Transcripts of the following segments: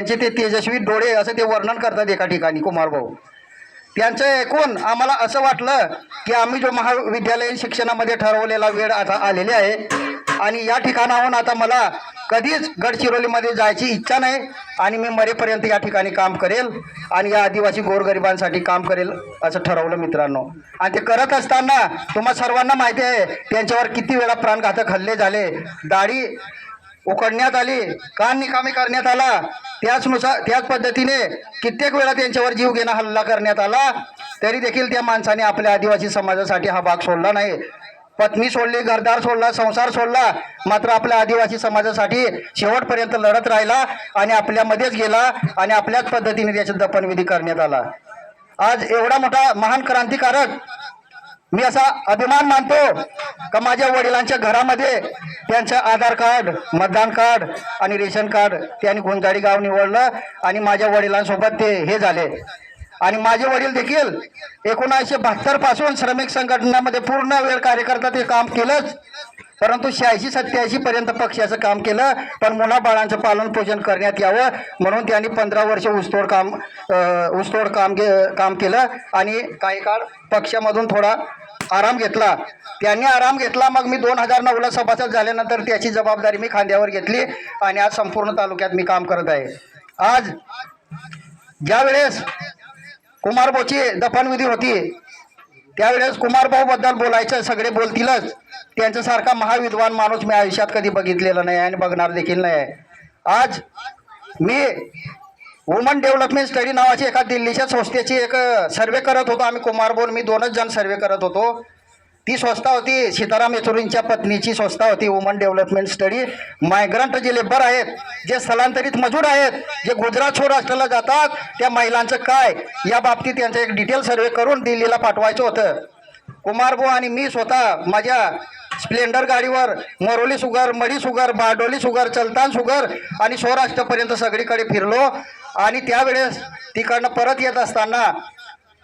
त्यांचे ते तेजस्वी डोळे असं ते वर्णन करतात एका ठिकाणी कुमारभाऊ त्यांचं ऐकून आम्हाला असं वाटलं की आम्ही जो महाविद्यालयीन शिक्षणामध्ये ठरवलेला वेळ आता आलेली आहे आणि या ठिकाणाहून आता मला कधीच गडचिरोलीमध्ये जायची इच्छा नाही आणि मी मरेपर्यंत या ठिकाणी काम करेल आणि या आदिवासी गोरगरिबांसाठी काम करेल असं ठरवलं मित्रांनो. आणि ते करत असताना तुम्हा सर्वांना माहिती आहे त्यांच्यावर किती वेळा प्राणघातक हल्ले झाले दाढी उकडण्यात आली. कान निकामी करण्यात आला. त्याचनुसार त्याच पद्धतीने कित्येक वेळा त्यांच्यावर जीव घेणं हल्ला करण्यात आला. तरी देखील त्या माणसाने आपल्या आदिवासी समाजासाठी हा भाग सोडला नाही. पत्नी सोडली घरदार सोडला संसार सोडला. मात्र आपल्या आदिवासी समाजासाठी शेवटपर्यंत लढत राहिला आणि आपल्यामध्येच गेला आणि आपल्याच पद्धतीने त्याचा दफनविधी करण्यात आला. आज एवढा मोठा महान क्रांतिकारक मी असा अभिमान मानतो का माझ्या वडिलांच्या घरामध्ये त्यांचं आधार कार्ड मतदान कार्ड आणि रेशन कार्ड त्यांनी गुंजाडी गाव निवडलं आणि माझ्या वडिलांसोबत ते हे झाले. आणि माझे वडील देखील एकोणीसशे बहात्तरपासून श्रमिक संघटनामध्ये पूर्ण वेळ कार्यकर्ता ते काम केलंच परंतु शहाऐंशी सत्याऐंशी पर्यंत पक्षाचं काम केलं पण मुलाबाळांचं पालन पोषण करण्यात यावं म्हणून त्यांनी पंधरा वर्ष ऊसतोड काम ऊसतोड काम गे काम केलं. आणि काही काळ पक्षामधून थोडा आराम घेतला. त्यांनी आराम घेतला मग मी दोन हजार नऊला सभासद झाल्यानंतर त्याची जबाबदारी मी खांद्यावर घेतली आणि आज संपूर्ण तालुक्यात मी काम करत आहे. आज ज्या वेळेस कुमारभाऊची दफनविधी होती त्यावेळेस कुमारभाऊबद्दल बोलायचं सगळे बोलतीलच. त्यांच्यासारखा महाविद्वान माणूस मी आयुष्यात कधी बघितलेला नाही आणि बघणार देखील नाही. आहे आज मी वुमन डेव्हलपमेंट स्टडी नावाची एका दिल्लीच्या संस्थेची एक सर्वे करत होतो आम्ही. कुमारभाऊ मी दोनच जण सर्वे करत होतो. ती संस्था होती सीताराम येचुरींच्या पत्नीची संस्था होती वुमन डेव्हलपमेंट स्टडी मायग्रंट जे लेबर आहेत जे स्थलांतरित मजूर आहेत जे गुजरात सौराष्ट्राला जातात त्या महिलांचं काय? या बाबतीत त्यांचं एक डिटेल सर्वे करून दिल्लीला पाठवायचं होतं. कुमारभाऊ आणि मी स्वतः माझ्या स्प्लेंडर गाडीवर Moroli sugar Madhi sugar Bardoli sugar Chalthan sugar आणि सौराष्ट्रपर्यंत सगळीकडे फिरलो. आणि त्यावेळेस तिकडनं परत येत असताना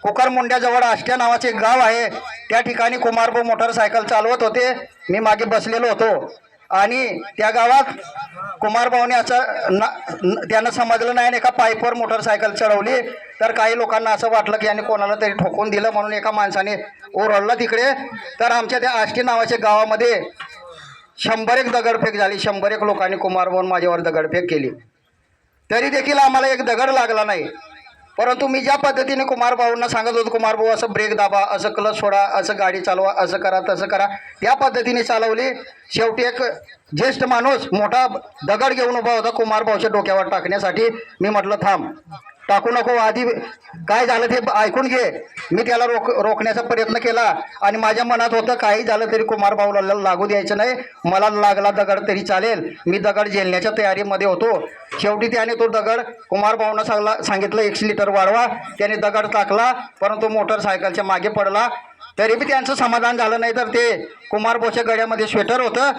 कुकरमुंड्याजवळ आष्ट्या नावाचे एक गाव आहे. त्या ठिकाणी कुमारभाऊ मोटरसायकल चालवत होते. मी मागे बसलेलो होतो. आणि त्या गावात कुमारभाऊने असं ना त्यांना समजलं नाही आणि एका पाईपवर मोटरसायकल चढवली. तर काही लोकांना असं वाटलं की यांनी कोणाला तरी ठोकून दिलं म्हणून एका माणसाने ओरडलं तिकडे. तर आमच्या त्या आष्टी नावाच्या गावामध्ये शंभर एक दगडफेक झाली. शंभर एक लोकांनी कुमारभाऊन माझ्यावर दगडफेक केली. तरी देखील आम्हाला एक दगड लागला नाही. परंतु मी ज्या पद्धतीने कुमारभाऊंना सांगत होतो कुमारभाऊ असं ब्रेक दाबा असं क्लच सोडा असं गाडी चालवा असं करा तसं करा त्या पद्धतीने चालवली. शेवटी एक ज्येष्ठ माणूस मोठा दगड घेऊन उभा होता कुमारभाऊच्या डोक्यावर टाकण्यासाठी. मी म्हटलं थांब टाकू नको आधी काय झालं ते ऐकून घे. मी त्याला रोख रोखण्याचा प्रयत्न केला आणि माझ्या मनात होतं काही झालं तरी कुमार भाऊला लागू द्यायचं नाही. मला लागला दगड तरी चालेल. मी दगड झेलण्याच्या तयारीमध्ये होतो. शेवटी त्याने तो दगड कुमारभाऊनं सांगला सांगितलं एकशे लिटर वाढवा. त्याने दगड टाकला परंतु मोटरसायकलच्या मागे पडला. तरी बी त्यांचं समाधान झालं नाही तर ते कुमारभाऊच्या गड्यामध्ये स्वेटर होतं.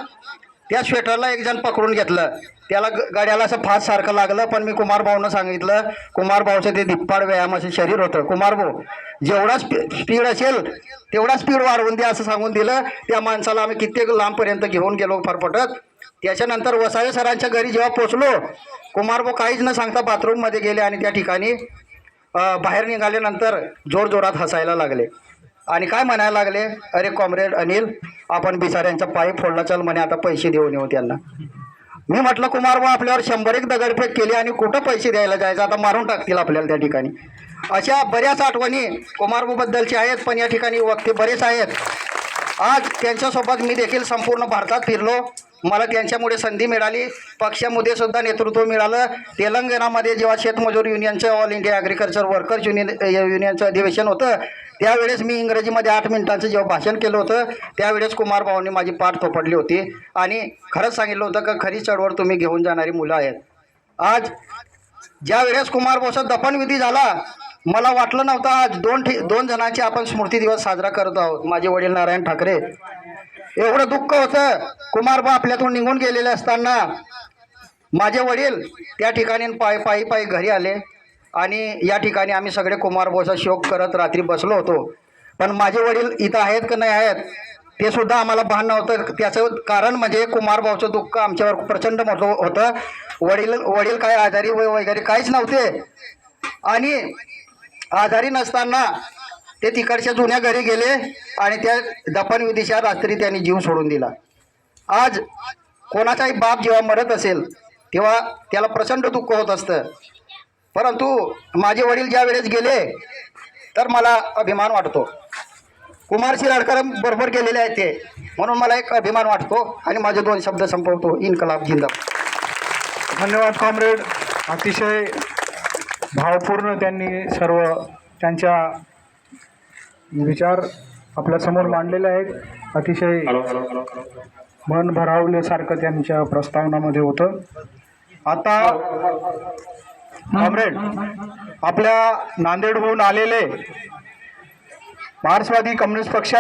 त्या स्वेटरला एक जण पकडून घेतलं. त्याला ग- गाड्याला असं फास सारखं लागलं पण मी कुमार भाऊनं सांगितलं कुमारभाऊचं ते धिप्पाड व्यायामाचं शरीर होतं. कुमार भाऊ जेवढा स्पी स्पीड असेल तेवढा स्पीड वाढवून द्या असं सांगून दिलं. त्या माणसाला आम्ही कित्येक लांबपर्यंत घेऊन गेलो फरफटत. त्याच्यानंतर वसावे सरांच्या घरी जेव्हा पोचलो कुमारभाऊ काहीच न सांगता बाथरूममध्ये गेले आणि त्या ठिकाणी बाहेर निघाल्यानंतर जोरजोरात हसायला लागले. आणि काय म्हणायला लागले? अरे कॉम्रेड अनिल आपण बिचाऱ्यांचा पाय फोडला चल म्हणे आता पैसे देऊन येऊ त्यांना. मी म्हटलं कुमार बा आपल्यावर शंभर एक दगडफेक केली आणि कुठं पैसे द्यायला जायचं? आता मारून टाकतील आपल्याला त्या ठिकाणी. अशा बऱ्याच आठवणी कुमारबूबद्दलच्या आहेत पण या ठिकाणी वक्ते बरेच आहेत. आज त्यांच्यासोबत मी देखील संपूर्ण भारतात फिरलो. मला त्यांच्यामुळे संधी मिळाली. पक्षामध्ये सुद्धा नेतृत्व मिळालं. तेलंगणामध्ये जेव्हा शेतमजूर युनियनचं all India agriculture workers union युनियनचं अधिवेशन होतं त्यावेळेस मी इंग्रजीमध्ये आठ मिनिटांचं जेव्हा भाषण केलं होतं त्यावेळेस कुमार भाऊंनी माझी पाठ थोपडली होती. आणि खरंच सांगितलं होतं का खरी चळवळ तुम्ही घेऊन जाणारी मुलं आहेत. आज ज्या वेळेस कुमार भाऊचा दफनविधी झाला मला वाटलं नव्हतं आज दोन ठी दोन जणांची आपण स्मृती दिवस साजरा करत आहोत. माझे वडील नारायण ठाकरे एवढं दुःख होतं. कुमारबा आपल्यातून निघून गेलेले असताना माझे वडील त्या ठिकाणी पायी पायी पायी घरी आले. आणि या ठिकाणी आम्ही सगळे कुमारभाऊचा शोक करत रात्री बसलो होतो. पण माझे वडील इथं आहेत का नाही आहेत ते सुद्धा आम्हाला भान नव्हतं. त्याचं कारण म्हणजे कुमारभाऊचं दुःख आमच्यावर प्रचंड मोठं हो-, होतं. वडील वडील काय आजारी व- वगैरे काहीच नव्हते. आणि आजारी नसताना ते तिकडच्या जुन्या घरी गेले आणि त्या दफनविधीच्या रात्री त्यांनी जीव सोडून दिला. आज कोणाचाही बाप जेव्हा मरत असेल तेव्हा त्याला प्रचंड दुःख होत असतं. परंतु माझे वडील ज्या वेळेस गेले तर मला अभिमान वाटतो. कुमार शिराडकर बरोबर गेलेले आहेत ते. म्हणून मला एक अभिमान वाटतो आणि माझे दोन शब्द संपवतो. इन्कलाब जिंदाबाद. धन्यवाद कॉम्रेड. अतिशय भावपूर्ण त्यांनी सर्व त्यांच्या विचार आपल्यासमोर मांडलेले आहेत. अतिशय मन भरावल्यासारखं त्यांच्या प्रस्तावनामध्ये होतं. आता कॉम्रेड आपल्या नांदेडहून आलेले मार्क्सवादी कम्युनिस्ट पक्षा